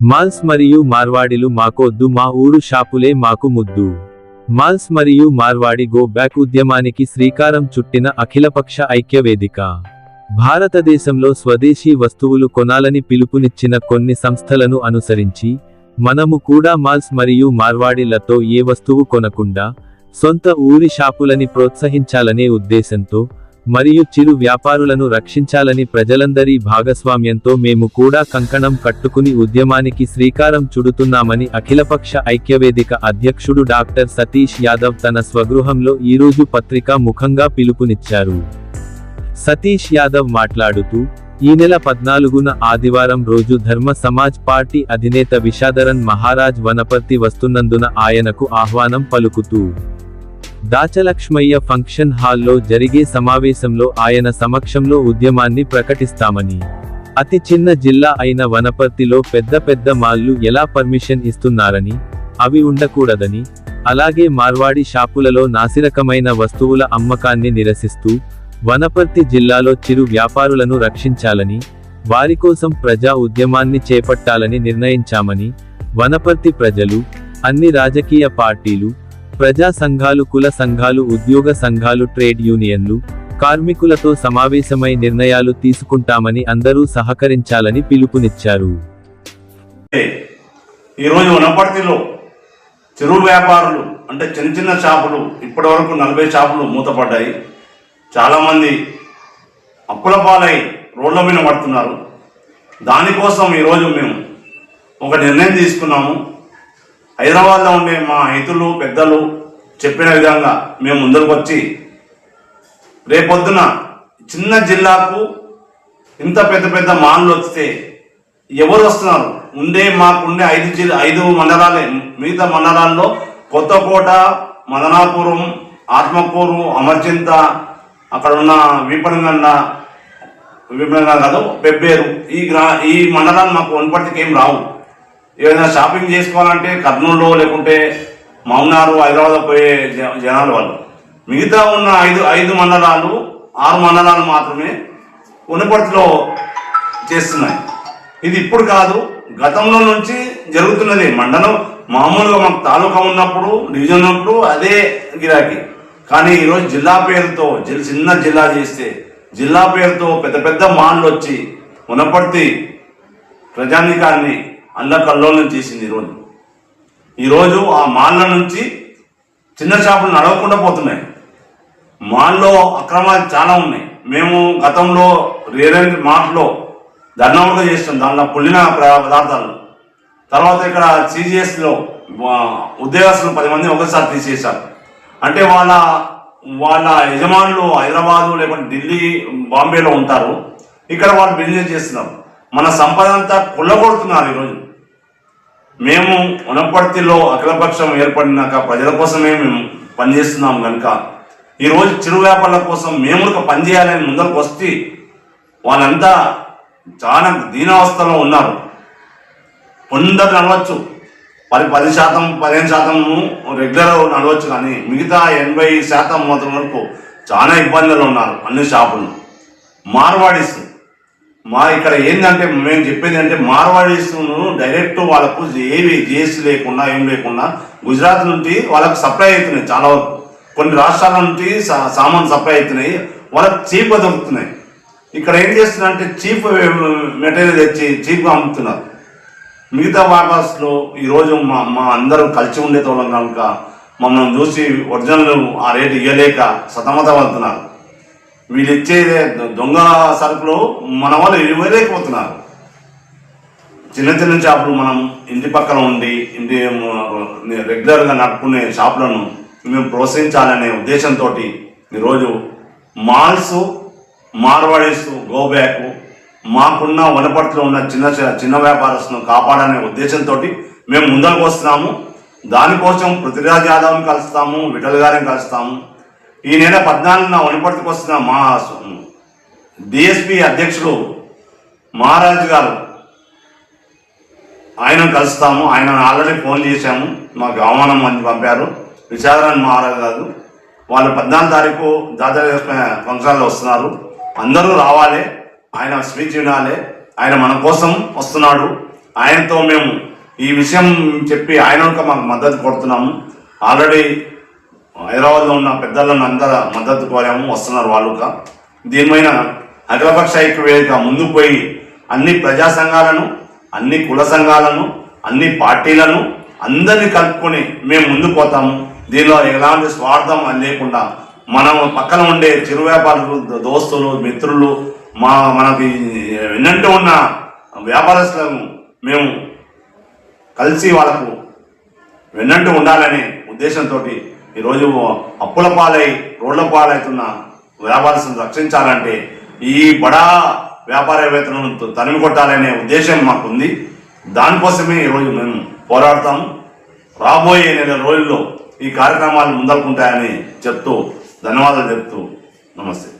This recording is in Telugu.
మాల్స్ మరియు మార్వాడిలు మాకొద్దు మా ఊరు షాపులే మాకు ముద్దు. మాల్స్ మరియు మార్వాడి గో బ్యాక్ ఉద్యమానికి శ్రీకారం చుట్టిన అఖిలపక్ష ఐక్య వేదిక భారతదేశంలో స్వదేశీ వస్తువులు కొనాలని పిలుపునిచ్చిన కొన్ని సంస్థలను అనుసరించి మనము కూడా మాల్స్ మరియు మార్వాడిలతో ఏ వస్తువు కొనకుండా సొంత ఊరి షాపులని ప్రోత్సహించాలనే ఉద్దేశంతో మరియు చిరు వ్యాపారులను రక్షించాలని ప్రజలందరి భాగస్వామ్యంతో మేము కూడా కంకణం కట్టుకుని ఉద్యమానికి శ్రీకారం చుడుతున్నామని అఖిలపక్ష ఐక్యవేదిక అధ్యక్షుడు డాక్టర్ సతీష్ యాదవ్ తన స్వగృహంలో ఈరోజు పత్రికా ముఖంగా పిలుపునిచ్చారు. సతీష్ యాదవ్ మాట్లాడుతూ ఈ నెల పద్నాలుగున ఆదివారం రోజు ధర్మ సమాజ్ పార్టీ అధినేత విషాదరన్ మహారాజ్ వనపర్తి వస్తున్నందున ఆయనకు ఆహ్వానం పలుకుతూ దాచలక్ష్మయ్య ఫంక్షన్ హాల్లో జరిగే సమావేశంలో ఆయన సమక్షంలో ఉద్యమాన్ని ప్రకటిస్తామని. అతి చిన్న జిల్లా అయిన వనపర్తిలో పెద్ద పెద్ద మాల్లు ఎలా పర్మిషన్ ఇస్తున్నారని అవి ఉండకూడదని అలాగే మార్వాడి షాపులలో నాసిరకమైన వస్తువుల అమ్మకాన్ని నిరసిస్తూ వనపర్తి జిల్లాలో చిరు వ్యాపారులను రక్షించాలని వారి కోసం ప్రజా ఉద్యమాన్ని చేపట్టాలని నిర్ణయించామని వనపర్తి ప్రజలు అన్ని రాజకీయ పార్టీలు ప్రజా సంఘాలు కుల సంఘాలు ఉద్యోగ సంఘాలు ట్రేడ్ యూనియన్లు కార్మికులతో సమావేశమై నిర్ణయాలు తీసుకుంటామని అందరూ సహకరించాలని పిలుపునిచ్చారు. ఈరోజు వనపర్తిలో చెరువు వ్యాపారులు అంటే చిన్న చిన్న షాపులు ఇప్పటి వరకు నలభై షాపులు మూతపడ్డాయి. చాలామంది అప్పుల పాలై రోడ్ల మీద పడుతున్నారు. దానికోసం ఈరోజు మేము ఒక నిర్ణయం తీసుకున్నాము. హైదరాబాద్లో ఉండే మా హితులు పెద్దలు చెప్పిన విధంగా మేము ముందరకు వచ్చి రేపొద్దున చిన్న జిల్లాకు ఇంత పెద్ద పెద్ద మాన్లు వస్తే ఎవరు వస్తున్నారు? ఉండే మాకుండే ఐదు జిల్లా ఐదు మండలాలే. మిగతా మండలాల్లో కొత్తకోట మదనాపురం ఆత్మకూరు అమర్చింత అక్కడ ఉన్న విపణగండ విపణగండ కాదు పెబ్బేరు. ఈ గ్రా ఈ మండలాలు మాకు వనపర్తికి ఏం రావు. ఏదైనా షాపింగ్ చేసుకోవాలంటే కర్నూలులో లేకుంటే మౌనారు హైదరాబాద్ పోయే జ- జనాలు వాళ్ళు. మిగతా ఉన్న ఐదు ఐదు మండలాలు ఆరు మండలాలు మాత్రమే ఉనపర్తిలో చేస్తున్నాయి. ఇది ఇప్పుడు కాదు గతంలో నుంచి జరుగుతున్నది. మండలం మామూలుగా మనకు తాలూకా ఉన్నప్పుడు డివిజన్ ఉన్నప్పుడు అదే గిరాకీ. కానీ ఈరోజు జిల్లా పేరుతో జిల్ చిన్న జిల్లా చేస్తే జిల్లా పేరుతో పెద్ద పెద్ద మాండ్లు వచ్చి ఉనపర్తి ప్రజానికాన్ని అల్లకల్లోలం చేసింది ఈరోజు. ఈరోజు ఆ మాళ్ళ నుంచి చిన్న షాపులు నడవకుండా పోతున్నాయి. మాల్లో అక్రమాలు చాలా ఉన్నాయి. మేము గతంలో రేరెంట్ మార్ట్లో ధర్నాముగా చేస్తాం. దాంట్లో పుల్లిన పదార్థాలు. తర్వాత ఇక్కడ సిజిఎస్లో ఉద్యోగస్తులు పది మంది ఒకసారి తీసేశారు. అంటే వాళ్ళ వాళ్ళ యజమానులు హైదరాబాదు లేకుంటే ఢిల్లీ బాంబేలో ఉంటారు. ఇక్కడ వాళ్ళు బిజినెస్ చేస్తున్నారు. మన సంపద అంతా కొల్లగొడుతున్నారు ఈరోజు. మేము ఉనపర్తిలో అఖిలపక్షం ఏర్పడినాక ప్రజల కోసమే మేము పనిచేస్తున్నాం కనుక ఈరోజు చిరు వ్యాపారుల కోసం మేము ఒక పనిచేయాలని ముందరకు వస్తే వాళ్ళంతా చాలా దీనావస్థలో ఉన్నారు. కొందరు నడవచ్చు. పది పది శాతం పదిహేను శాతం రెగ్యులర్ నడవచ్చు కానీ మిగతా ఎనభై శాతం మాత్రం వరకు చాలా ఇబ్బందులు ఉన్నారు అన్ని షాపులు. మార్వాడిస్తుంది మా ఇక్కడ ఏంటంటే మేము చెప్పేది అంటే మార్వాడీస్ను డైరెక్ట్ వాళ్ళకు ఏవి జిఎస్టీ లేకుండా ఏం లేకుండా గుజరాత్ నుండి వాళ్ళకు సప్లై అవుతున్నాయి చాలా వరకు. కొన్ని రాష్ట్రాల నుండి సామాన్ సప్లై అవుతున్నాయి వాళ్ళకి చీప్గా దొరుకుతున్నాయి. ఇక్కడ ఏం చేస్తున్నారంటే చీప్ మెటీరియల్ తెచ్చి చీప్గా అమ్ముతున్నారు. మిగతా వ్యాపారస్తులు ఈరోజు మా మా అందరూ కలిసి ఉండేతోళ్ళం కనుక మమ్మల్ని చూసి ఒరిజినల్ ఆ రేటు ఇవ్వలేక సతమతం అవుతున్నారు వీళ్ళు ఇచ్చే దొంగ సరుకులు మన వాళ్ళు ఇవ్వలేకపోతున్నారు చిన్న చిన్న షాపులు మనం ఇంటి పక్కన ఉండి ఇంటి రెగ్యులర్గా నడుపుకునే షాపులను మేము ప్రోత్సహించాలనే ఉద్దేశంతో ఈరోజు మాల్స్ మార్వాడీస్ గోబ్యాక్ మాకున్న వనపర్తిలో ఉన్న చిన్న చిన్న వ్యాపారస్తులను కాపాడనే ఉద్దేశంతో మేము ముందరకు వస్తున్నాము దానికోసం పృథ్వీరాజ్ యాదవ్ని కలుస్తాము విఠల్ గారిని కలుస్తాము. ఈ నెల పద్నాలుగున వనపర్తికి వస్తున్న మా డిఎస్పి అధ్యక్షుడు మహారాజు గారు. ఆయన కలుస్తాము. ఆయన ఆల్రెడీ ఫోన్ చేశాము. మాకు అవమానం అని పంపారు. విశాఖరాణ్ మహారాజు గారు. వాళ్ళు పద్నాలుగు తారీఖు దాదాపు ఫంక్షన్లో వస్తున్నారు. అందరూ రావాలి. ఆయన స్పీచ్ వినాలి. ఆయన మన కోసం వస్తున్నాడు. ఆయనతో మేము ఈ విషయం చెప్పి ఆయన మాకు మద్దతు కొడుతున్నాము ఆల్రెడీ హైదరాబాద్లో ఉన్న పెద్దలను అందరూ మద్దతు కోరాము వస్తున్నారు వాళ్ళుగా దీనిపైన అఖిలపక్ష ఐక్యవేదిక ముందుకు పోయి అన్ని ప్రజా సంఘాలను అన్ని కుల సంఘాలను అన్ని పార్టీలను అందరినీ కలుపుకొని మేము ముందుకు పోతాము. దీనిలో ఎలాంటి స్వార్థం లేకుండా మనం పక్కన ఉండే చిరు వ్యాపారులు దోస్తులు మిత్రులు మా మనకి వెన్నంటూ ఉన్న వ్యాపారస్తులను మేము కలిసి వాళ్ళకు వెన్నంటూ ఉండాలనే ఉద్దేశంతో ఈరోజు అప్పుల పాలై రోడ్ల పాలవుతున్న వ్యాపారస్తులను రక్షించాలంటే ఈ బడా వ్యాపారవేత్తలను తరిమి కొట్టాలనే ఉద్దేశం మాకుంది. దానికోసమే ఈరోజు మేము పోరాడతాము. రాబోయే నెల రోజుల్లో ఈ కార్యక్రమాలు ముందలుకుంటాయని చెప్తూ ధన్యవాదాలు చెప్తూ నమస్తే.